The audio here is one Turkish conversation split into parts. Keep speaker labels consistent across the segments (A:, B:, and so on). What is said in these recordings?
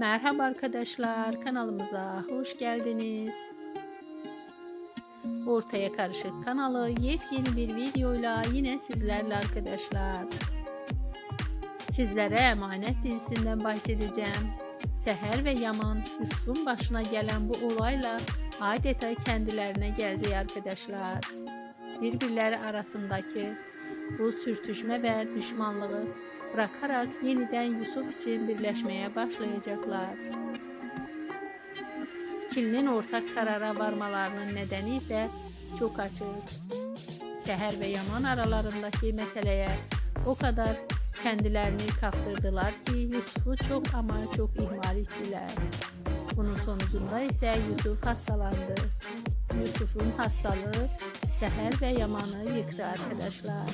A: Merhaba arkadaşlar, kanalımıza hoş geldiniz. Ortaya Karışık kanalı yepyeni bir videoyla yine sizlerle arkadaşlar. Sizlere Emanet dizisinden bahsedeceğim. Seher ve Yaman Yusuf'un başına gelen bu olayla adeta kendilerine gelecek arkadaşlar. Birbirleri arasındaki bu sürtüşme ve düşmanlığı bırakarak yeniden Yusuf için birleşmeye başlayacaklar. İkilinin ortak karara varmalarının nedeni ise çok açık. Seher ve Yaman aralarındaki meseleye o kadar kendilerini kaptırdılar ki Yusuf'u çok ama çok ihmal ettiler. Bunun sonucunda ise Yusuf hastalandı. Yusuf'un hastalığı Seher ve Yaman'ı yıktı arkadaşlar.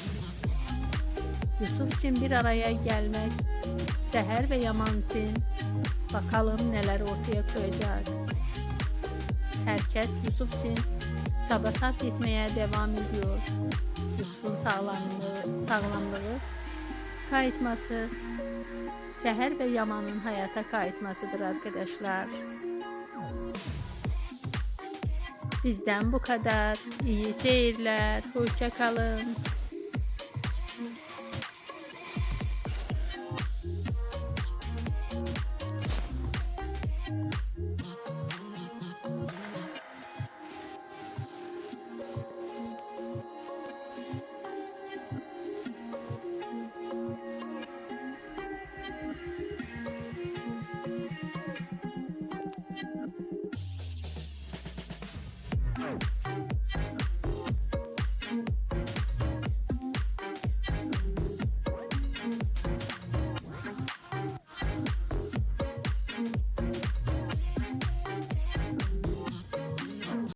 A: Yusuf için bir araya gelmek, Seher ve Yaman için bakalım neler ortaya koyacak. Herkes Yusuf için çaba sarf etmeye devam ediyor. Yusuf'un sağlamlığı, sağlamlığı kayıtması, Seher ve Yaman'ın hayata kayıtmasıdır arkadaşlar. Bizden bu kadar. İyi seyirler. Hoşça kalın. No.